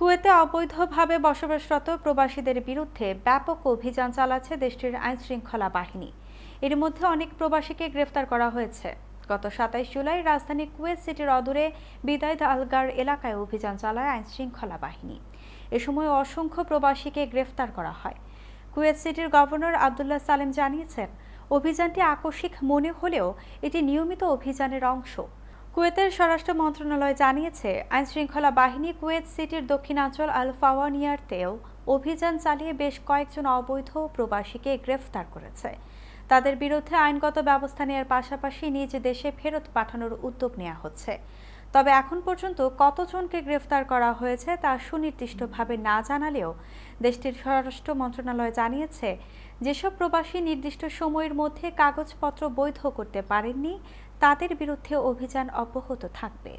কুয়েতে অবৈধভাবে বসবাসরত প্রবাসীদের বিরুদ্ধে ব্যাপক অভিযান চালাচ্ছে দেশটির আইনশৃঙ্খলা বাহিনী। এর মধ্যে অনেক প্রবাসীকে গ্রেফতার করা হয়েছে। গত সাতাইশ জুলাই রাজধানী কুয়েত সিটির অদূরে বিদায়দ আলগার এলাকায় অভিযান চালায় আইনশৃঙ্খলা বাহিনী। এ সময় অসংখ্য প্রবাসীকে গ্রেফতার করা হয়। কুয়েত সিটির গভর্নর আবদুল্লাহ সালেম জানিয়েছেন, অভিযানটি আকস্মিক মনে হলেও এটি নিয়মিত অভিযানের অংশ। কুয়েতের স্বরাষ্ট্র মন্ত্রণালয় জানিয়েছে, আইনশৃঙ্খলা বাহিনী কুয়েত সিটির দক্ষিণাঞ্চল আল ফাওয়ানিয়ারতেও অভিযান চালিয়ে বেশ কয়েকজন অবৈধ প্রবাসীকে গ্রেফতার করেছে। তাদের বিরুদ্ধে আইনগত ব্যবস্থা নেওয়ার পাশাপাশি নিজ দেশে ফেরত পাঠানোর উদ্যোগ নেওয়া হচ্ছে। তবে এখন পর্যন্ত কতজনকে গ্রেফতার করা হয়েছে তা সুনির্দিষ্টভাবে না জানালেও দেশটির স্বরাষ্ট্র মন্ত্রণালয় জানিয়েছে, যেসব প্রবাসী নির্দিষ্ট সময়ের মধ্যে কাগজপত্র বৈধ করতে পারেননি তাদের বিরুদ্ধে অভিযান অব্যাহত থাকবে।